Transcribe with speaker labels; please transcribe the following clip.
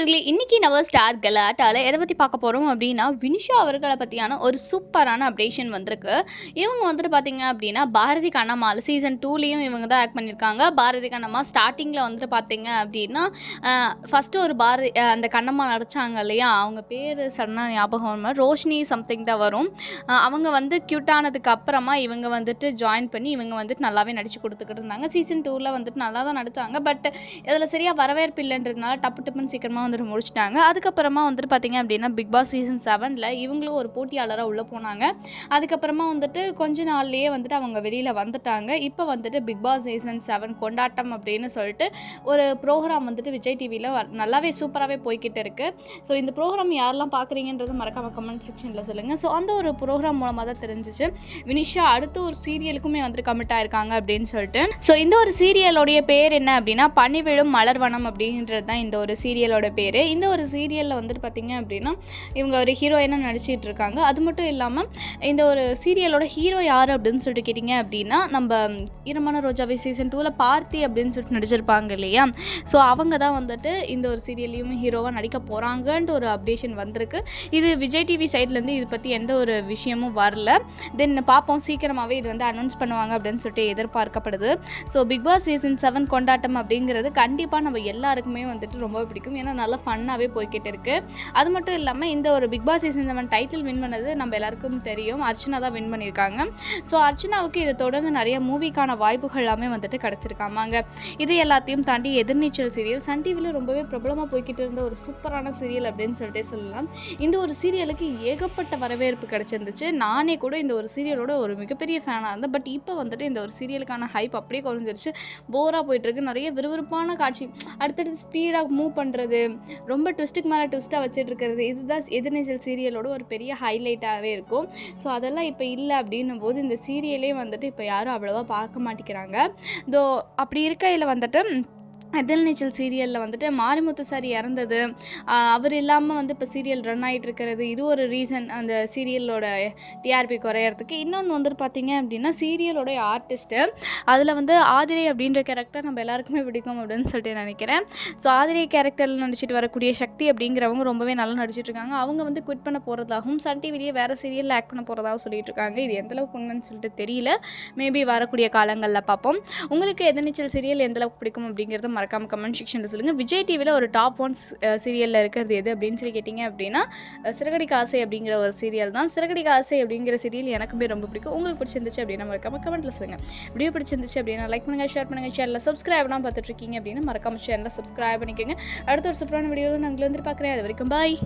Speaker 1: நண்பர்களே இன்னைக்கு நம்ம ஸ்டார் கலாட்டாவில் எதை பற்றி பார்க்க போகிறோம் அப்படின்னா வினிஷா அவர்களை பற்றியான ஒரு சூப்பரான அப்டேஷன் வந்திருக்கு. இவங்க வந்துட்டு பார்த்தீங்க அப்படின்னா பாரதி கண்ணம்மாள் சீசன் டூலேயும் இவங்க தான் ஆக்ட் பண்ணியிருக்காங்க. பாரதி கண்ணம்மா ஸ்டார்டிங்கில் வந்துட்டு பார்த்தீங்க அப்படின்னா ஃபஸ்ட்டு ஒரு பாரதி அந்த கண்ணம்மா நடிச்சாங்க இல்லையா? அவங்க பேர் சடனாக ஞாபகம் ரோஷினி சம்திங் தான் வரும். அவங்க வந்து க்யூட்டானதுக்கு அப்புறமா இவங்க வந்துட்டு ஜாயின் பண்ணி இவங்க வந்துட்டு நல்லாவே நடித்து கொடுத்துக்கிட்டு இருந்தாங்க. சீசன் டூவில் வந்துட்டு நல்லா தான் நடித்தாங்க பட் இதில் சரியாக வரவேற்பு இல்லைன்றதுனால டப்பு டப்புன்னு சீக்கிரமாக வந்துட்டு முடிச்சிட்டாங்க. அதுக்கப்புறமா வந்துட்டு பார்த்தீங்க அப்படின்னா பிக் பாஸ் சீசன் செவனில் இவங்களும் ஒரு போட்டியாளராக உள்ளே போனாங்க. அதுக்கப்புறமா வந்துட்டு கொஞ்ச நாள்லேயே வந்துட்டு அவங்க வெளியில் வந்துட்டாங்க. இப்போ வந்துட்டு பிக் பாஸ் சீசன் செவன் கொண்டாட்டம் அப்படின்னு சொல்லிட்டு ஒரு ப்ரோக்ராம் வந்துட்டு விஜய் டிவியில் நல்லாவே சூப்பராகவே போய்கிட்டு இருக்குது ஸோ இந்த ப்ரோக்ராம் யாரெல்லாம் பார்க்குறீங்கன்றது மறக்காம கமெண்ட் செக்ஷனில் சொல்லுங்கள் ஸோ அந்த ஒரு ப்ரோக்ராம் மூலமாக தான் தெரிஞ்சிச்சு. வினிஷா அடுத்த ஒரு சீரியலுக்குமே வந்துட்டு கமிட் ஆயிருக்காங்க அப்படின்னு சொல்லிட்டு. ஸோ இந்த ஒரு சீரியலோடைய பேர் என்ன அப்படின்னா பனிவிழும் மலர்வனம் அப்படின்றது தான் இந்த ஒரு சீரியலோட பேர். இந்த ஒரு சீரியலில் வந்துட்டு பார்த்தீங்க அப்படின்னா இவங்க ஒரு ஹீரோயினாக நடிச்சிட்டு இருக்காங்க. அது மட்டும் இல்லாமல் இந்த ஒரு சீரியலோட ஹீரோ யார் அப்படின்னு சொல்லிட்டு கேட்டிங்க அப்படின்னா நம்ம ஈரமான ரோஜாவை சீசன் டூவில் பார்த்தி அப்படின்னு சொல்லிட்டு நடிச்சிருப்பாங்க இல்லையா? ஸோ அவங்க தான் வந்துட்டு இந்த ஒரு சீரியல்லையும் ஹீரோவாக நடிக்க போகிறாங்கன்ட்டு ஒரு அப்டேஷன் வந்திருக்கு. இது விஜய் டிவி சைட்லேருந்து இது பற்றி எந்த ஒரு விஷயமும் வரல. தென் பார்ப்போம் சீக்கிரமாகவே இது வந்து அனௌன்ஸ் பண்ணுவாங்க அப்படின்னு சொல்லிட்டு எதிர்பார்க்கப்படுது. So Bigg Boss season seven கொண்டாட்டம் அப்படிங்கிறது கண்டிப்பாக நம்ம எல்லாருக்குமே வந்துட்டு ரொம்ப பிடிக்கும். ஏன்னா நல்லா ஃபன்னாகவே போய்கிட்டு இருக்குது அது மட்டும் இல்லாமல் இந்த ஒரு Bigg Boss season seven title win பண்ணது நம்ம எல்லாருக்கும் தெரியும். அர்ச்சனா தான் வின் பண்ணியிருக்காங்க. ஸோ அர்ச்சனாவுக்கு இதை தொடர்ந்து நிறைய மூவிக்கான வாய்ப்புகள் எல்லாமே வந்துட்டு கிடச்சிருக்காமாங்க. இது எல்லாத்தையும் தாண்டி எதிர்நீச்சல் சீரியல் சன் டிவியில் ரொம்பவே பிரபலமாக போய்கிட்டு இருந்த ஒரு சூப்பரான சீரியல் அப்படின்னு சொல்லிட்டே சொல்லலாம். இந்த ஒரு சீரியலுக்கு ஏகப்பட்ட வரவேற்பு கிடச்சிருந்துச்சு. நானே கூட இந்த ஒரு சீரியலோட ஒரு மிகப்பெரிய ஃபேனாக இருந்தேன். பட் இப்போ வந்துட்டு இந்த ஒரு சீரியலுக்கான ஹைப் அப்படியே குறைஞ்சிருச்சு. போராக போயிட்டுருக்கு நிறைய விறுவிறுப்பான காட்சி அடுத்தடுத்து ஸ்பீடாக மூவ் பண்ணுறது ரொம்ப ட்விஸ்ட்டுக்கு மேலே ட்விஸ்ட்டாக வச்சுட்டு இருக்கிறது இதுதான் எதிர்நீச்சல் சீரியலோட ஒரு பெரிய ஹைலைட்டாகவே இருக்கும். ஸோ அதெல்லாம் இப்போ இல்லை அப்படின்னும் போது இந்த சீரியலே வந்துட்டு இப்போ யாரும் அவ்வளோவா பார்க்க மாட்டேங்கிறாங்க. தோ அப்படி இருக்கையில் வந்துட்டு எதில் நீச்சல் சீரியலில் வந்துட்டு மாரிமுத்து சார் இறந்தது. அவர் இல்லாமல் வந்து இப்போ சீரியல் ரன் ஆகிட்டு இருக்கிறது இது ஒரு ரீசன் அந்த சீரியலோட டிஆர்பி குறையறதுக்கு. இன்னொன்று வந்துட்டு பார்த்தீங்க அப்படின்னா சீரியலோடைய ஆர்டிஸ்ட்டு அதில் வந்து ஆதிரை அப்படின்ற கேரக்டர் நம்ம எல்லாருக்குமே பிடிக்கும் அப்படின்னு சொல்லிட்டு நினைக்கிறேன். ஸோ ஆதிரை கேரக்டரில் நடிச்சிட்டு வரக்கூடிய சக்தி அப்படிங்கிறவங்க ரொம்பவே நல்லா நடிச்சிட்டு இருக்காங்க அவங்க வந்து குவிட் பண்ண போகிறதாகவும் சன் டிவிலேயே வேறு சீரியலில் ஆக்ட் பண்ண போகிறதாகவும் சொல்லிட்டு இருக்காங்க இது எந்த அளவுக்கு உண்மைன்னு சொல்லிட்டு தெரியல. மேபி வரக்கூடிய காலங்களில் பார்ப்போம் உங்களுக்கு எதிர்நீச்சல் சீரியல் எந்தளவுக்கு பிடிக்கும் அப்படிங்கிறது மறக்காம கமெண்ட் செக்ஷனில் சொல்லுங்கள் விஜய் டிவியில் ஒரு டாப் ஒன் சீரியலில் இருக்கிறது எது அப்படின்னு சொல்லி கேட்டிங்க அப்படின்னா அஹ், ஆசை அப்படிங்கிற ஒரு சீரியல் தான். சிறகடிக்க ஆசை அப்படிங்கிற சீரியல் எனக்குமே ரொம்ப பிடிக்கும். உங்களுக்கு பிடிச்சிருந்துச்சு அப்படின்னா மறக்காம கமெண்ட்டில் சொல்லுங்கள் வீடியோ பிடிச்சிருந்துச்சு அப்படின்னா லைக் பண்ணுங்கள் ஷேர் பண்ணுங்கள் சேனலில் சப்ஸ்கிரைப்லாம் பார்த்துட்ருக்கீங்க அப்படின்னா மறக்காமல் சேனலில் சப்ஸ்கிரைப் பண்ணிக்கோங்க. அடுத்த ஒரு சூப்பரான வீடியோவில் நான் உங்களை வந்து பார்க்குறேன். அது வரைக்கும் பாய்